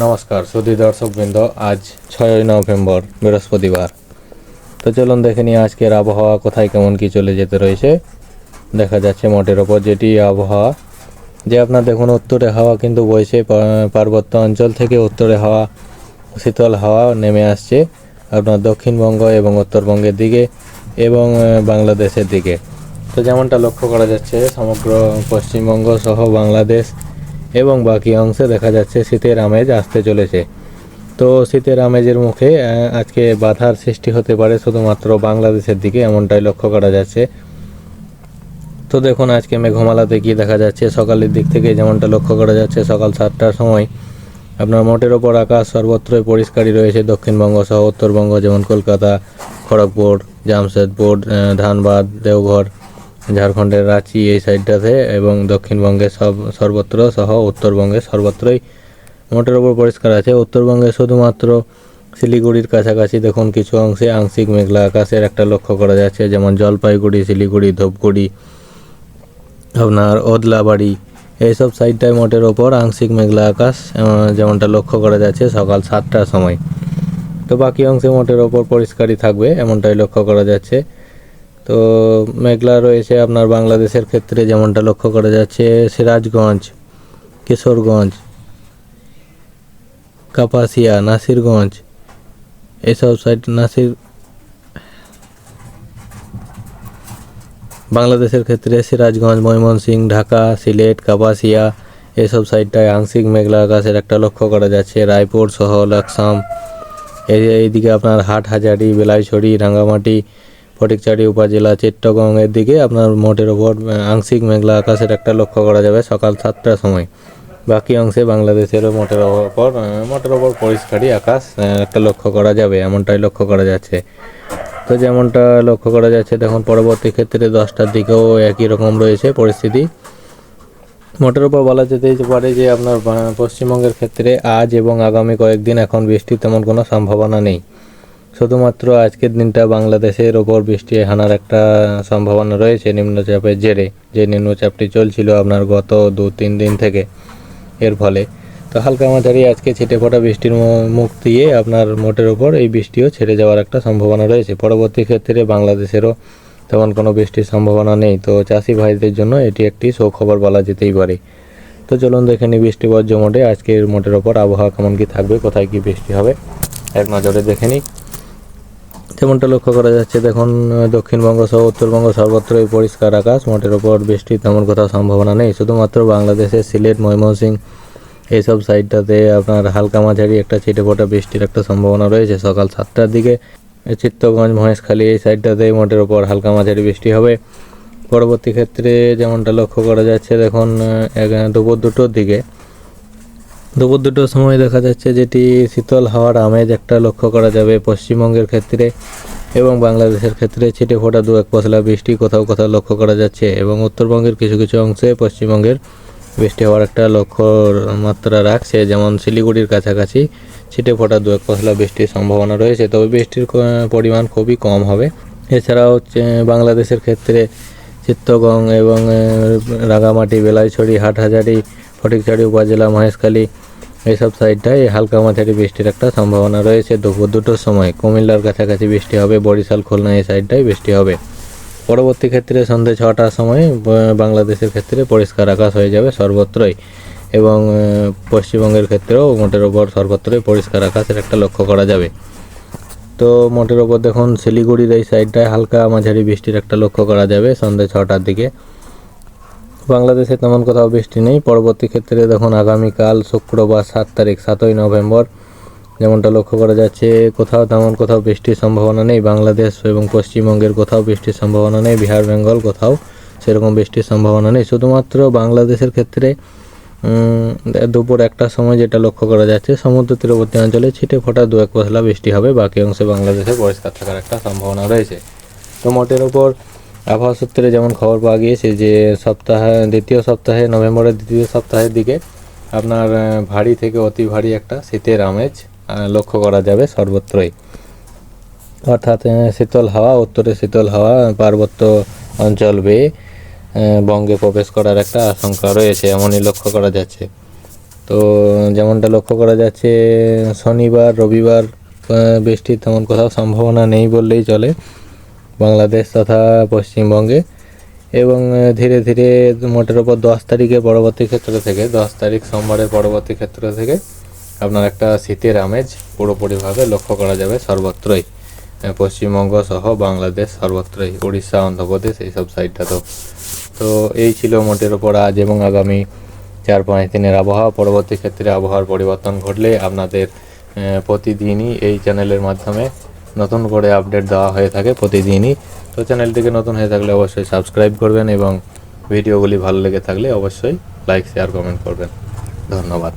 নমস্কার সুধী দর্শকবৃন্দ, আজ ছয়ই নভেম্বর, বৃহস্পতিবার। তো চলুন দেখে নিই আজকের আবহাওয়া, কোথায় কেমন কি চলে যেতে রয়েছে। দেখা যাচ্ছে মোটের ওপর যেটি আবহাওয়া। যে আপনার দেখুন, উত্তরে হাওয়া কিন্তু বইছে পার্বত্য অঞ্চল থেকে উত্তরে হাওয়া, শীতল হাওয়া নেমে আসছে আপনার দক্ষিণবঙ্গ এবং উত্তরবঙ্গের দিকে এবং বাংলাদেশের দিকে। তো যেমনটা লক্ষ্য করা যাচ্ছে, সমগ্র পশ্চিমবঙ্গ সহ বাংলাদেশ এবং বাকি অংশে দেখা যাচ্ছে শীতের আমেজ আসতে চলেছে। তো শীতের আমেজের মুখে আজকে বাধার সৃষ্টি হতে পারে শুধুমাত্র বাংলাদেশের দিকে, এমনটাই লক্ষ্য করা যাচ্ছে। তো দেখুন, আজকে মেঘমালাতে কি দেখা যাচ্ছে সকালের দিক থেকে যেমনটা লক্ষ্য করা যাচ্ছে, সকাল সাতটার সময় আপনার মোটের ওপর আকাশ সর্বত্রই পরিষ্কারই রয়েছে। দক্ষিণবঙ্গ সহ উত্তরবঙ্গ, যেমন কলকাতা, খড়গপুর, জামশেদপুর ধানবাদ, দেওঘর ঝাড়খণ্ডের রাঁচি এই সাইডটাতে এবং দক্ষিণবঙ্গে সব সর্বত্র সহ উত্তরবঙ্গে সর্বত্রই মোটের ওপর পরিষ্কার আছে। উত্তরবঙ্গে শুধুমাত্র শিলিগুড়ির কাছাকাছি দেখুন কিছু অংশে আংশিক মেঘলা আকাশের একটা লক্ষ্য করা যাচ্ছে, যেমন জলপাইগুড়ি, শিলিগুড়ি, ধূপগুড়ি, আপনার ওদলাবাড়ি। এইসব সাইডটায় মোটের ওপর আংশিক মেঘলা আকাশ যেমনটা লক্ষ্য করা যাচ্ছে সকাল সাতটার সময়। তো বাকি অংশে মোটের ওপর পরিষ্কারই থাকবে, এমনটাই লক্ষ্য করা যাচ্ছে। তো মেঘলা রয়েছে আপনার বাংলাদেশের ক্ষেত্রে যেমনটা লক্ষ্য করা যাচ্ছে, সিরাজগঞ্জ, কিশোরগঞ্জ, কাপাসিয়া, নাসিরগঞ্জ, এসব সাইড নাসির বাংলাদেশের ক্ষেত্রে সিরাজগঞ্জ ময়মনসিংহ ঢাকা, সিলেট, কাপাসিয়া এসব সাইডটায় আংশিক মেঘলা আকাশের একটা লক্ষ্য করা যাচ্ছে। রায়পুর, সহ, লাকসাম এই এইদিকে আপনার হাটহাজারি, বেলাইছড়ি, রাঙ্গামাটি ফটিকচারি উপজেলা চিত্তগং এর দিকে আপনার মোটের ওপর আংশিক মেঘলা আকাশের একটা লক্ষ্য করা যাবে সকাল সাতটার সময়। বাকি অংশে বাংলাদেশেরও মোটের ওপর মোটের ওপর পরিষ্কারই আকাশ একটা লক্ষ্য করা যাবে, এমনটাই লক্ষ্য করা যাচ্ছে। তো যেমনটা লক্ষ্য করা যাচ্ছে, দেখুন পরবর্তী ক্ষেত্রে দশটার দিকেও একই রকম রয়েছে পরিস্থিতি। মোটের উপর বলা যেতেই পারে যে আপনার পশ্চিমবঙ্গের ক্ষেত্রে আজ এবং আগামী কয়েকদিন এখন বৃষ্টির তেমন কোনো সম্ভাবনা নেই। শুধুমাত্র আজকের দিনটা বাংলাদেশের ওপর বৃষ্টি হানার একটা সম্ভাবনা রয়েছে নিম্নচাপের জেরে। যে নিম্নচাপটি চলছিল আপনার গত দু, তিন দিন থেকে, এর ফলে। তো হালকা মাঝারি আজকে ছিটে ফোটা বৃষ্টির মুখ দিয়ে আপনার মোটের ওপর এই বৃষ্টিও ছেড়ে যাওয়ার একটা সম্ভাবনা রয়েছে। পরবর্তী ক্ষেত্রে বাংলাদেশেরও তেমন কোনো বৃষ্টির সম্ভাবনা নেই। তো চাষি ভাইদের জন্য এটি একটি সুখবর বলা যেতেই পারে। তো চলুন দেখে নিই বৃষ্টি বজ্র মোটে আজকের মোটের ওপর আবহাওয়া কেমন কি থাকবে, কোথায় কি বৃষ্টি হবে। এক নজরে দেখে নিই। যেমনটা লক্ষ্য করা যাচ্ছে, দেখুন, দক্ষিণবঙ্গ সহ উত্তরবঙ্গ সর্বত্রই পরিষ্কার আকাশ মোটের ওপর বৃষ্টির তেমন কোথাও সম্ভাবনা নেই। শুধুমাত্র বাংলাদেশের সিলেট, ময়মনসিংহ এইসব সাইডটাতে আপনার হালকা মাঝারি একটা ছিটে ফোটা বৃষ্টির একটা সম্ভাবনা রয়েছে। সকাল সাতটার দিকে চিত্তগঞ্জ, মহেশখালী এই সাইডটাতে মোটের ওপর হালকা মাঝারি বৃষ্টি হবে। পরবর্তী ক্ষেত্রে যেমনটা লক্ষ্য করা যাচ্ছে, দেখুন দুপুর দুটোর দিকে দুপুর দুটোর সময় দেখা যাচ্ছে যেটি শীতল হাওয়ার আমেজ একটা লক্ষ্য করা যাবে পশ্চিমবঙ্গের ক্ষেত্রে এবং বাংলাদেশের ক্ষেত্রে ছিটে ফোটা দু এক পশলা বৃষ্টি কোথাও কোথাও লক্ষ্য করা যাচ্ছে এবং উত্তরবঙ্গের কিছু কিছু অংশে পশ্চিমবঙ্গের বৃষ্টি হওয়ার একটা লক্ষ্য মাত্রা রাখছে। যেমন শিলিগুড়ির কাছাকাছি ছিটে ফোটা দু এক পশলা বৃষ্টির সম্ভাবনা রয়েছে, তবে বৃষ্টির পরিমাণ খুবই কম হবে। এছাড়াও বাংলাদেশের ক্ষেত্রে চিত্তগং এবং রাঙামাটি, বেলাইছড়ি, হাটহাজারি, ফটিকছড়ি উপজেলা, মহেশখালী এইসব সাইডটায় হালকা মাঝারি বৃষ্টির একটা সম্ভাবনা রয়েছে। দুপুর দুটোর সময় কুমিল্লার কাছাকাছি বৃষ্টি হবে, বরিশাল, খুলনা এই সাইডটায় বৃষ্টি হবে। পরবর্তী ক্ষেত্রে সন্ধ্যে ছটার সময় বাংলাদেশের ক্ষেত্রে পরিষ্কার আকাশ হয়ে যাবে সর্বত্রই এবং পশ্চিমবঙ্গের ক্ষেত্রেও মোটের ওপর সর্বত্রই পরিষ্কার আকাশের একটা লক্ষ্য করা যাবে। তো মোটের ওপর দেখুন, শিলিগুড়ির এই সাইডটায় হালকা মাঝারি বৃষ্টির একটা লক্ষ্য করা যাবে সন্ধ্যে ছটার দিকে। বাংলাদেশে তেমন কোথাও বৃষ্টি নেই। পরবর্তী ক্ষেত্রে দেখুন, আগামীকাল শুক্রবার সাত তারিখ, সাতই নভেম্বর। যেমনটা লক্ষ্য করা যাচ্ছে, কোথাও তেমন কোথাও বৃষ্টির সম্ভাবনা নেই। বাংলাদেশ এবং পশ্চিমবঙ্গের কোথাও বৃষ্টির সম্ভাবনা নেই। বিহার, বেঙ্গল কোথাও সেরকম বৃষ্টির সম্ভাবনা নেই। শুধুমাত্র বাংলাদেশের ক্ষেত্রে দুপুর একটার সময় যেটা লক্ষ্য করা যাচ্ছে, সমুদ্র তীরবর্তী অঞ্চলে ছিটে ফোটা দু এক পশলা বৃষ্টি হবে। বাকি অংশে বাংলাদেশে পরিষ্কার থাকার একটা সম্ভাবনা রয়েছে। তো মোটের ওপর আবহাওয়া সূত্রে যেমন খবর পাওয়া গিয়েছে যে সপ্তাহে, দ্বিতীয় সপ্তাহে, নভেম্বরের দ্বিতীয় সপ্তাহের দিকে আপনার ভারী থেকে অতি ভারী একটা শীতের আমেজ লক্ষ্য করা যাবে সর্বত্রই। অর্থাৎ শীতল হাওয়া, উত্তরে শীতল হাওয়া, পার্বত্য অঞ্চল বেয়ে বঙ্গে প্রবেশ করার একটা আশঙ্কা রয়েছে, এমনই লক্ষ্য করা যাচ্ছে। তো, যেমনটা লক্ষ্য করা যাচ্ছে, শনিবার, রবিবার বৃষ্টির তেমন কোথাও সম্ভাবনা নেই বললেই চলে। বাংলাদেশ তথা পশ্চিমবঙ্গে এবং ধীরে ধীরে মোটের ওপর দশ তারিখে পরবর্তী ক্ষেত্র থেকে, দশ তারিখ সোমবারের পরবর্তী ক্ষেত্র থেকে আপনার একটা শীতের আমেজ পুরোপুরিভাবে লক্ষ্য করা যাবে সর্বত্রই। পশ্চিমবঙ্গ সহ বাংলাদেশ সর্বত্রই উড়িষ্যা অন্ধ্রপ্রদেশ এইসব সাইডটাতেও তো। তো এই ছিল মোটের ওপর আজ এবং আগামী চার পাঁচ দিনের আবহাওয়া। পরবর্তী ক্ষেত্রে আবহাওয়ার পরিবর্তন ঘটলে আপনাদের প্রতিদিনই এই চ্যানেলের মাধ্যমে নতুন করে আপডেট দেওয়া হয়ে থাকে প্রতিদিনই। তো চ্যানেলটিকে নতুন হয়ে থাকলে অবশ্যই সাবস্ক্রাইব করবেন এবং ভিডিওগুলি ভালো লেগে থাকলে অবশ্যই লাইক শেয়ার কমেন্ট করবেন। ধন্যবাদ।